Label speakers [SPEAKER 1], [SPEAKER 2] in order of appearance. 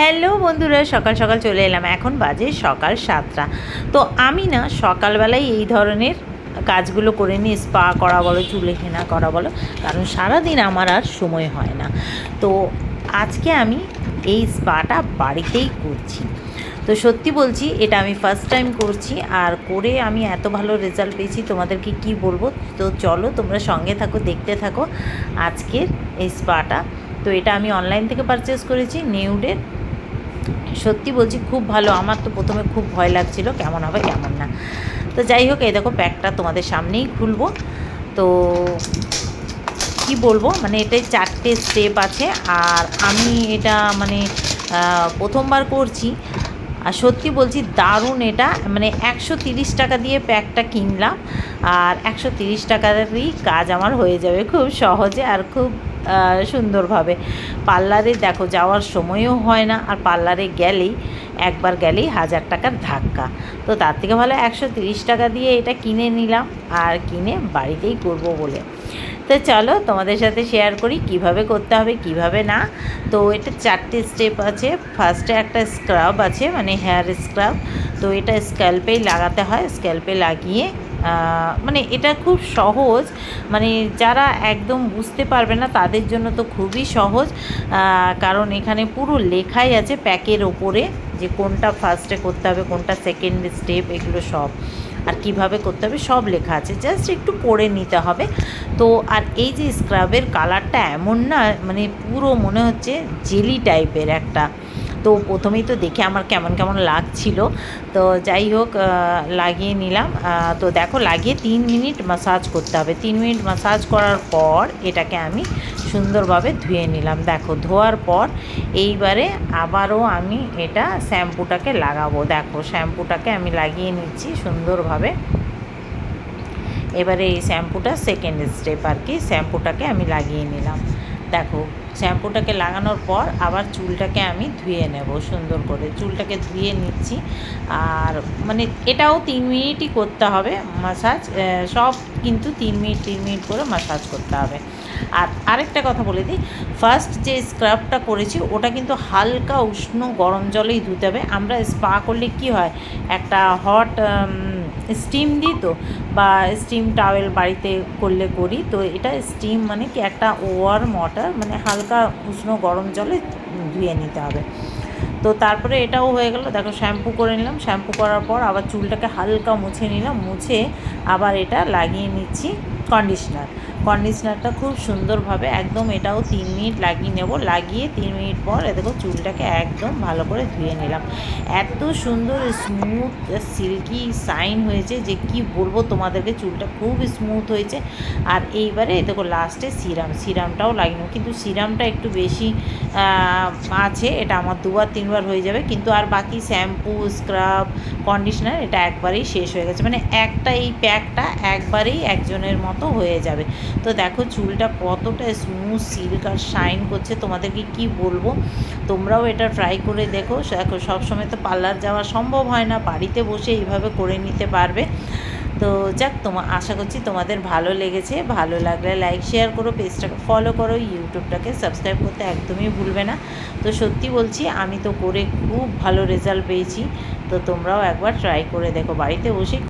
[SPEAKER 1] Hello বন্ধুরা, সকাল সকাল চলে এলাম। এখন বাজে সকাল সাতটা। তো আমি না সকালবেলায় এই ধরনের কাজগুলো করে নিই স্পা করা বলো, চুলে হেনা করা বলো, কারণ সারাদিন আমার আর সময় হয় না। তো আজকে আমি এই স্পাটা বাড়িতেই করছি। তো সত্যি বলছি, এটা আমি ফার্স্ট টাইম করছি, আর করে আমি এত ভালো রেজাল্ট পেয়েছি, তোমাদেরকে কি বলব? তো চলো তোমরা সঙ্গে থাকো, দেখতে থাকো আজকের এই স্পাটা। তো এটা আমি অনলাইন থেকে পারচেস করেছি নিউডের সত্যি বলছি খুব ভালো। আমার তো প্রথমে খুব ভয় লাগছিল, কেমন হবে, কেমন না। তো যাই হোক, এই দেখো প্যাকটা তোমাদের সামনেই খুলবো। তো কি বলব? মানে এটাই চারটে স্টেপ আছে। আর আমি এটা মানে প্রথমবার করছি। আর সত্যি বলছি দারুণ এটা। মানে একশো তিরিশ টাকা দিয়ে প্যাকটা কিনলাম। আর একশো তিরিশ টাকারই কাজ আমার হয়ে যাবে খুব সহজে। আর খুব সুন্দরভাবে। পার্লারে দেখো, যাওয়ার সময়ও হয় না, আর পার্লারে গেলেই, একবার গেলেই হাজার টাকার ধাক্কা। তো তার থেকে ভালো একশো তিরিশ টাকা দিয়ে এটা কিনে নিলাম, আর কিনে বাড়িতেই করব বলে। তো চলো, তোমাদের সাথে শেয়ার করি, কীভাবে করতে হবে, কীভাবে না। তো এটা চারটে স্টেপ আছে। ফার্স্টে একটা স্ক্রাব আছে মানে হেয়ার স্ক্রাব তো এটা স্ক্যাল্পেই লাগাতে হয় স্ক্যাল্পে লাগিয়ে মানে এটা খুব সহজ। মানে যারা একদম বুঝতে পারবে না, তাদের জন্য তো খুবই সহজ। কারণ এখানে পুরো লেখাই আছে প্যাকের ওপরে যে কোনটা ফার্স্টে করতে হবে, কোনটা সেকেন্ড স্টেপ এগুলো সব। আর কীভাবে করতে হবে সব লেখা আছে। জাস্ট একটু পড়ে নিতে হবে। তো আর এই যে স্ক্রাবের কালারটা এমন না মানে পুরো মনে হচ্ছে জেলি টাইপের একটা। তো প্রথমেই তো দেখে আমার কেমন কেমন লাগছিল। তো যাই হোক লাগিয়ে নিলাম। তো দেখো, লাগিয়ে তিন মিনিট মাসাজ করতে হবে। তিন মিনিট মাসাজ করার পর এটাকে আমি সুন্দরভাবে ধুয়ে নিলাম। দেখো, ধোয়ার পর এইবারে আবারও আমি এটা শ্যাম্পুটাকে লাগাবো। দেখো, শ্যাম্পুটাকে আমি লাগিয়ে নিচ্ছি সুন্দরভাবে। এবারে এই শ্যাম্পুটা সেকেন্ড স্টেপ আর কি। শ্যাম্পুটাকে আমি লাগিয়ে নিলাম। দেখো, শ্যাম্পুটাকে লাগানোর পর আবার চুলটাকে আমি ধুয়ে নেব, সুন্দর করে। চুলটাকে ধুয়ে নিচ্ছি। আর মানে এটাও তিন মিনিটই করতে হবে মাসাজ সব কিন্তু তিন মিনিট তিন মিনিট করে মাসাজ করতে হবে। আর আরেকটা কথা বলে দিই ফার্স্ট যে স্ক্রাবটা করেছি, ওটা কিন্তু হালকা উষ্ণ গরম জলেই ধুতে হবে। আমরা স্পা করলে কি হয়, একটা হট স্টিম দিই তো, বা স্টিম টাওয়েল বাড়িতে করলে করি। তো এটা স্টিম মানে কি একটা ওয়ার ওয়াটার মানে হালকা উষ্ণ গরম জলে ধুয়ে নিতে হবে। তো তারপরে এটাও হয়ে গেল, দেখো শ্যাম্পু করে নিলাম। শ্যাম্পু করার পর আবার চুলটাকে হালকা মুছে নিলাম। মুছে আবার এটা লাগিয়ে নিচ্ছি। কন্ডিশনার কন্ডিশনারটা খুব সুন্দরভাবে একদম এটাও তিন মিনিট লাগিয়ে নেব। লাগিয়ে তিন মিনিট পর দেখো চুলটাকে একদম ভালো করে ধুয়ে নিলাম। এত সুন্দর স্মুথ সিল্কি সাইন হয়েছে যে কি বলব তোমাদেরকে, চুলটা খুব স্মুথ হয়েছে। আর এইবারে এ দেখো লাস্টে সিরাম সিরামটাও লাগিয়ে নেব। কিন্তু সিরামটা একটু বেশি আছে, এটা আমার দুবার, তিনবার হয়ে যাবে। কিন্তু আর বাকি শ্যাম্পু স্ক্রাব কন্ডিশনার এটা একবারেই শেষ হয়ে গেছে। মানে একটা এই প্যাকটা একবারেই একজনের মতো হয়ে যাবে। তো দেখো চুলটা কতটা স্মুথ সিল্ক আর শাইন করছে। তোমাদেরকে কি বলব? তোমরাও এটা ট্রাই করে দেখো। দেখো, সবসময় তো পার্লার যাওয়া সম্ভব হয় না। বাড়িতে বসে এইভাবে করে নিতে পারবে। তো যাক, তোমা, আশা করছি তোমাদের ভালো লেগেছে। ভালো লাগলে লাইক শেয়ার করো পেজটাকে ফলো করো ইউটিউবটাকে সাবস্ক্রাইব করতে একদমই ভুলবে না। তো সত্যি বলছি, আমি তো করে খুব ভালো রেজাল্ট পেয়েছি। তো তোমরাও একবার ট্রাই করে দেখো। বাড়িতে বসে